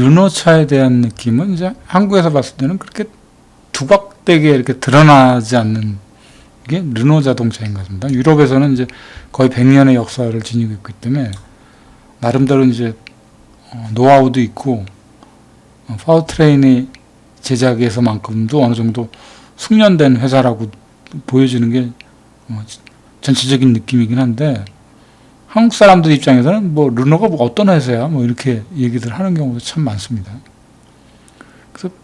르노차에 대한 느낌은 이제 한국에서 봤을 때는 그렇게 두각되게 이렇게 드러나지 않는 게 르노 자동차인 것 같습니다. 유럽에서는 이제 거의 100년의 역사를 지니고 있기 때문에 나름대로 이제 어, 노하우도 있고 어, 파워트레인의 제작에서만큼도 어느 정도 숙련된 회사라고 보여지는 게 어, 전체적인 느낌이긴 한데 한국 사람들 입장에서는 뭐 르노가 뭐 어떤 회사야 뭐 이렇게 얘기들 하는 경우도 참 많습니다. 그래서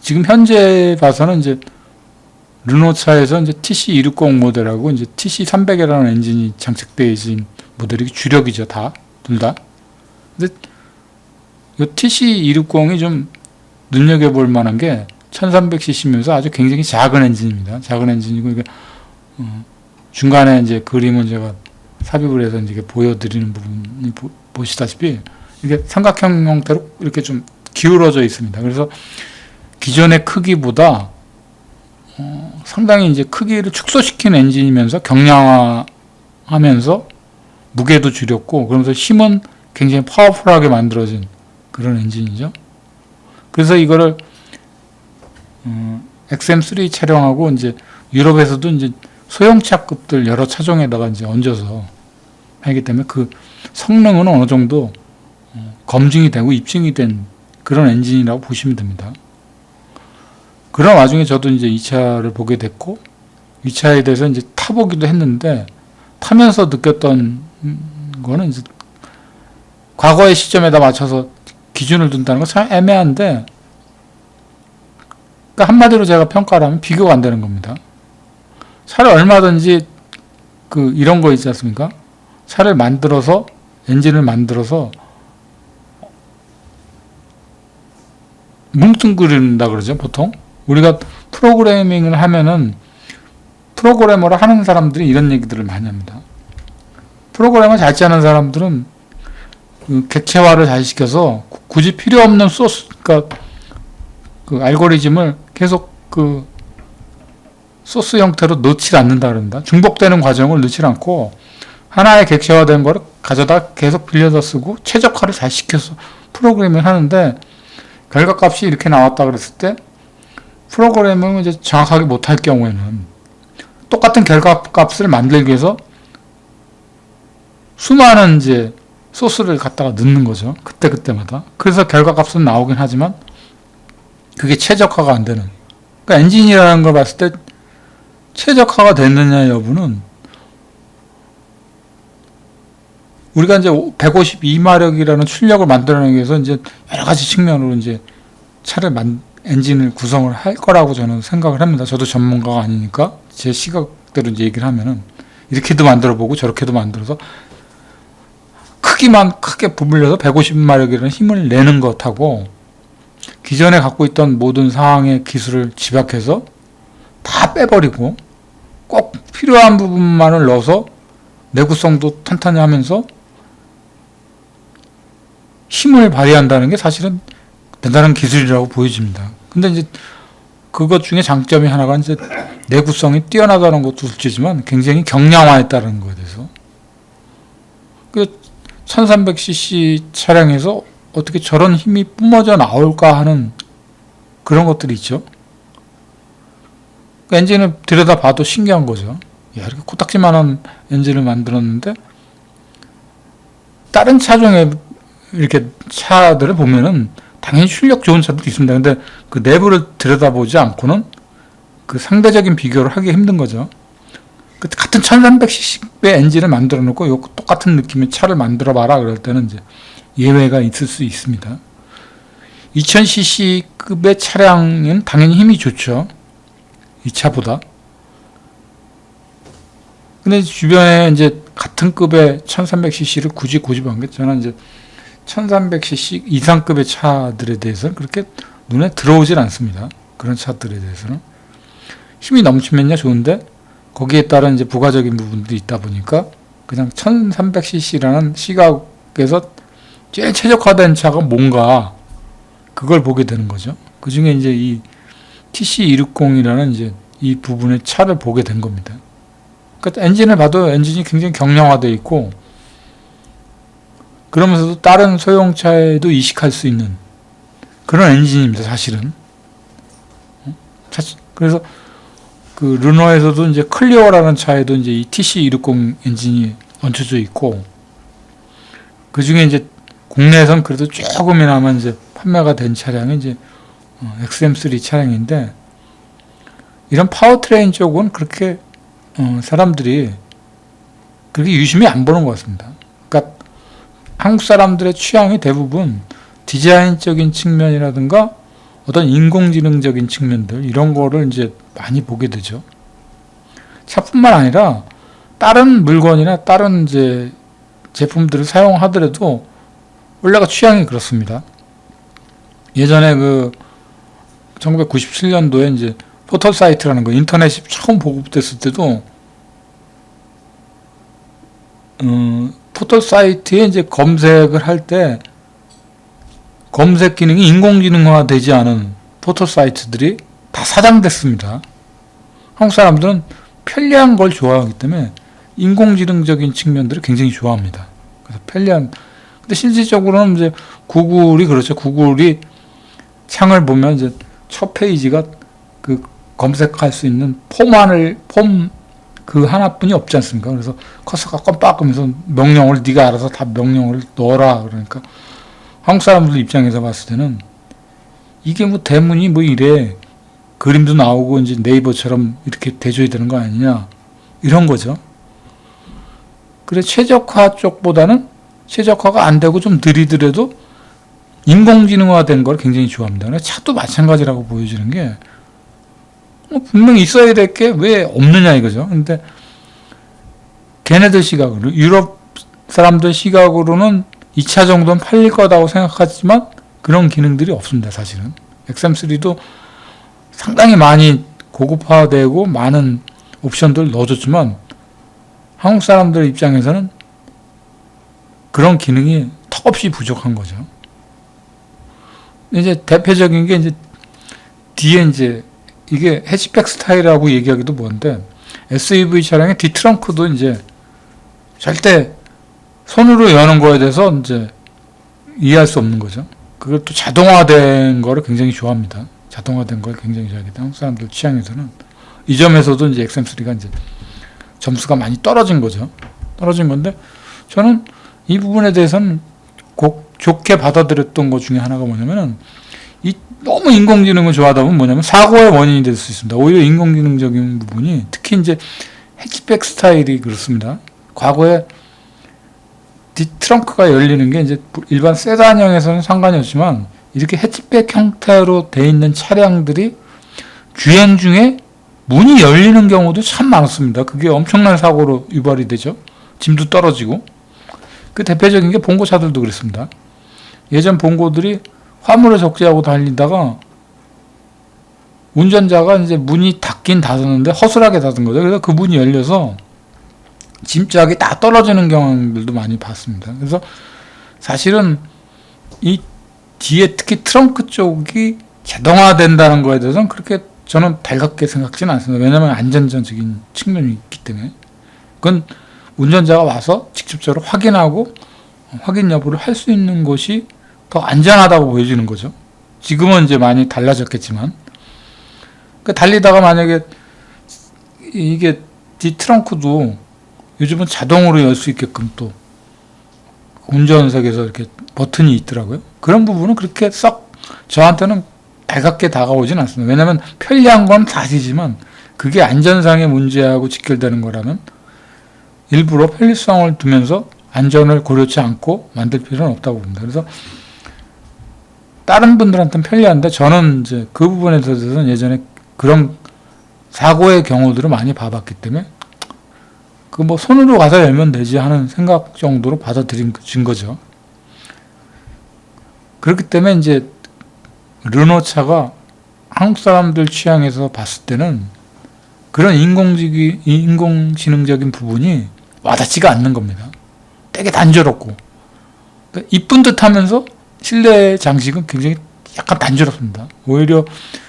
지금 현재 봐서는 이제 르노 차에서 이제 TC260 모델하고 이제 TC300이라는 엔진이 장착되어 있는 모델이 주력이죠 다 둘 다. 근데 이 TC260이 좀 눈여겨볼 만한 게 1300cc면서 아주 굉장히 작은 엔진입니다. 작은 엔진이고 이게 어, 중간에 이제 그림은 제가 삽입을 해서 이제 보여드리는 부분이 보, 보시다시피 이게 삼각형 형태로 이렇게 좀 기울어져 있습니다. 그래서 기존의 크기보다 어, 상당히 이제 크기를 축소시킨 엔진이면서 경량화하면서 무게도 줄였고 그러면서 힘은 굉장히 파워풀하게 만들어진 그런 엔진이죠. 그래서 이거를 어, XM3 차량하고 이제 유럽에서도 이제 소형차급들 여러 차종에다가 이제 얹어서 하기 때문에 그 성능은 어느 정도 어, 검증이 되고 입증이 된 그런 엔진이라고 보시면 됩니다. 그런 와중에 저도 이제 이 차를 보게 됐고 이 차에 대해서 이제 타보기도 했는데 타면서 느꼈던 거는 이제 과거의 시점에다 맞춰서 기준을 둔다는 건 참 애매한데 그러니까 한마디로 제가 평가를 하면 비교가 안 되는 겁니다. 차를 얼마든지 그 이런 거 있지 않습니까? 차를 만들어서 엔진을 만들어서 뭉뚱그린다 그러죠 보통 우리가 프로그래밍을 하면은 프로그래머를 하는 사람들이 이런 얘기들을 많이 합니다. 프로그래머 잘 짜는 사람들은 그 객체화를 잘 시켜서 굳이 필요 없는 소스, 그러니까 그 알고리즘을 계속 그 소스 형태로 넣지 않는다 그럽니다. 중복되는 과정을 넣지 않고 하나의 객체화된 거를 가져다 계속 빌려다 쓰고 최적화를 잘 시켜서 프로그래밍을 하는데 결과값이 이렇게 나왔다 그랬을 때 프로그래밍을 이제 정확하게 못할 경우에는 똑같은 결과값을 만들기 위해서 수많은 이제 소스를 갖다가 넣는 거죠. 그때그때마다. 그래서 결과값은 나오긴 하지만 그게 최적화가 안 되는. 그러니까 엔진이라는 걸 봤을 때 최적화가 됐느냐 여부는 우리가 이제 152마력이라는 출력을 만들어내기 위해서 이제 여러 가지 측면으로 이제 차를 만, 엔진을 구성을 할 거라고 저는 생각을 합니다. 저도 전문가가 아니니까 제 시각대로 이제 얘기를 하면은 이렇게도 만들어 보고 저렇게도 만들어서 크기만 크게 부풀려서 150마력이라는 힘을 내는 것하고 기존에 갖고 있던 모든 상황의 기술을 집약해서 다 빼버리고 꼭 필요한 부분만을 넣어서 내구성도 탄탄히 하면서 힘을 발휘한다는 게 사실은 대단한 기술이라고 보여집니다. 근데 이제 그것 중에 장점이 하나가 이제 내구성이 뛰어나다는 것도 둘째지만 굉장히 경량화했다는 거에 대해서. 그 1300cc 차량에서 어떻게 저런 힘이 뿜어져 나올까 하는 그런 것들이 있죠. 그 엔진을 들여다 봐도 신기한 거죠. 야, 이렇게 코딱지만한 엔진을 만들었는데 다른 차종에 이렇게 차들을 보면은 당연히 출력 좋은 차도 있습니다. 근데 그 내부를 들여다보지 않고는 그 상대적인 비교를 하기 힘든 거죠. 그 같은 1300cc의 엔진을 만들어 놓고 요 똑같은 느낌의 차를 만들어 봐라 그럴 때는 이제 예외가 있을 수 있습니다. 2000cc급의 차량은 당연히 힘이 좋죠. 이 차보다. 근데 주변에 이제 같은 급의 1300cc를 굳이 고집한 게 저는 이제 1300cc 이상급의 차들에 대해서는 그렇게 눈에 들어오질 않습니다. 그런 차들에 대해서는. 힘이 넘치면야 좋은데 거기에 따른 이제 부가적인 부분들이 있다 보니까 그냥 1300cc라는 시각에서 제일 최적화된 차가 뭔가 그걸 보게 되는 거죠. 그 중에 이제 이 TC260이라는 이제 이 부분의 차를 보게 된 겁니다. 그러니까 엔진을 봐도 엔진이 굉장히 경량화되어 있고 그러면서도 다른 소형차에도 이식할 수 있는 그런 엔진입니다, 사실은. 어? 사실- 그래서 그 르노에서도 이제 클리어라는 차에도 이제 이 TC260 엔진이 얹혀져 있고 그 중에 이제 국내에선 그래도 조금이나마 이제 판매가 된 차량이 이제 어, XM3 차량인데 이런 파워트레인 쪽은 그렇게 어, 사람들이 그렇게 유심히 안 보는 것 같습니다. 그러니까 한국 사람들의 취향이 대부분 디자인적인 측면이라든가 어떤 인공지능적인 측면들 이런 거를 이제 많이 보게 되죠. 차뿐만 아니라 다른 물건이나 다른 이제 제품들을 사용하더라도 원래가 취향이 그렇습니다. 예전에 그 1997년도에 이제 포털 사이트라는 거 인터넷이 처음 보급됐을 때도 어, 포털 사이트에 이제 검색을 할 때 검색 기능이 인공지능화 되지 않은 포털 사이트들이 다 사장됐습니다. 한국 사람들은 편리한 걸 좋아하기 때문에 인공지능적인 측면들을 굉장히 좋아합니다. 그래서 편리한 근데 실질적으로는 이제 구글이 그렇죠. 구글이 창을 보면 이제 첫 페이지가 그 검색할 수 있는 폼안을 폼 그 하나뿐이 없지 않습니까? 그래서 커서가 껌빡하면서 명령을 네가 알아서 다 명령을 넣어라 그러니까 한국 사람들 입장에서 봤을 때는 이게 뭐 대문이 뭐 이래 그림도 나오고 이제 네이버처럼 이렇게 대줘야 되는 거 아니냐 이런 거죠. 그래 최적화 쪽보다는 최적화가 안 되고 좀 느리더라도 인공지능화된 걸 굉장히 좋아합니다. 차도 마찬가지라고 보여지는 게뭐 분명히 있어야 될 게 왜 없느냐 이거죠. 근데 걔네들 시각으로 유럽 사람들 시각으로는 2차 정도는 팔릴 거다고 생각하지만 그런 기능들이 없습니다. 사실은 XM3도 상당히 많이 고급화되고 많은 옵션들을 넣어줬지만 한국 사람들 입장에서는 그런 기능이 턱없이 부족한 거죠. 이제 대표적인 게 이제 뒤에 이제 이게 해치백 스타일이라고 얘기하기도 뭔데 SUV 차량의 뒤 트렁크도 이제 절대 손으로 여는 거에 대해서 이제 이해할 수 없는 거죠. 그것도 자동화된 거를 굉장히 좋아합니다. 자동화된 걸 굉장히 때문에 한국 사람들 취향에서는 이 점에서도 이제 XM3가 이제 점수가 많이 떨어진 거죠. 떨어진 건데 저는 이 부분에 대해서는 꼭 좋게 받아들였던 것 중에 하나가 뭐냐면은 이 너무 인공지능을 좋아하다 보면 뭐냐면 사고의 원인이 될 수 있습니다. 오히려 인공지능적인 부분이 특히 이제 해치백 스타일이 그렇습니다. 과거에 뒷 트렁크가 열리는 게 이제 일반 세단형에서는 상관이 없지만 이렇게 해치백 형태로 돼 있는 차량들이 주행 중에 문이 열리는 경우도 참 많았습니다. 그게 엄청난 사고로 유발이 되죠. 짐도 떨어지고. 그 대표적인 게 봉고차들도 그랬습니다. 예전 봉고들이 화물을 적재하고 달리다가 운전자가 이제 문이 닫긴 닫았는데 허술하게 닫은 거죠. 그래서 그 문이 열려서 짐짝이 다 떨어지는 경향들도 많이 봤습니다. 그래서 사실은 이 뒤에 특히 트렁크 쪽이 자동화된다는 거에 대해서는 그렇게 저는 달갑게 생각지는 않습니다. 왜냐하면 안전적인 측면이 있기 때문에. 그건 운전자가 와서 직접적으로 확인하고 확인 여부를 할 수 있는 것이 더 안전하다고 보여지는 거죠. 지금은 이제 많이 달라졌겠지만. 그 달리다가 만약에 이게 뒤 트렁크도 요즘은 자동으로 열 수 있게끔 또 운전석에서 이렇게 버튼이 있더라고요. 그런 부분은 그렇게 썩 저한테는 달갑게 다가오진 않습니다. 왜냐하면 편리한 건 사실이지만 그게 안전상의 문제하고 직결되는 거라면 일부러 편리성을 두면서 안전을 고려치 않고 만들 필요는 없다고 봅니다. 그래서 다른 분들한테는 편리한데 저는 이제 그 부분에 대해서는 예전에 그런 사고의 경우들을 많이 봐봤기 때문에 그 뭐 손으로 가서 열면 되지 하는 생각 정도로 받아들인 진 거죠. 그렇기 때문에 이제 르노 차가 한국 사람들 취향에서 봤을 때는 그런 인공지기 인공지능적인 부분이 와닿지가 않는 겁니다. 되게 단조롭고 그러니까 이쁜 듯 하면서 실내 장식은 굉장히 약간 단조롭습니다. 오히려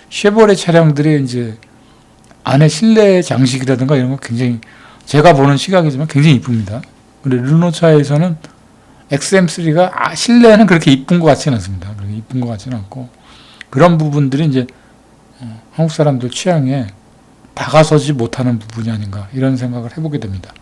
쉐보레 차량들의 이제 안에 실내 장식이라든가 이런 거 굉장히 제가 보는 시각이지만 굉장히 이쁩니다. 근데 르노 차에서는 XM3가 아, 실내는 그렇게 이쁜 것 같지는 않습니다. 그렇게 이쁜 것 같지는 않고 그런 부분들이 이제 어, 한국 사람들 취향에 다가서지 못하는 부분이 아닌가 이런 생각을 해보게 됩니다.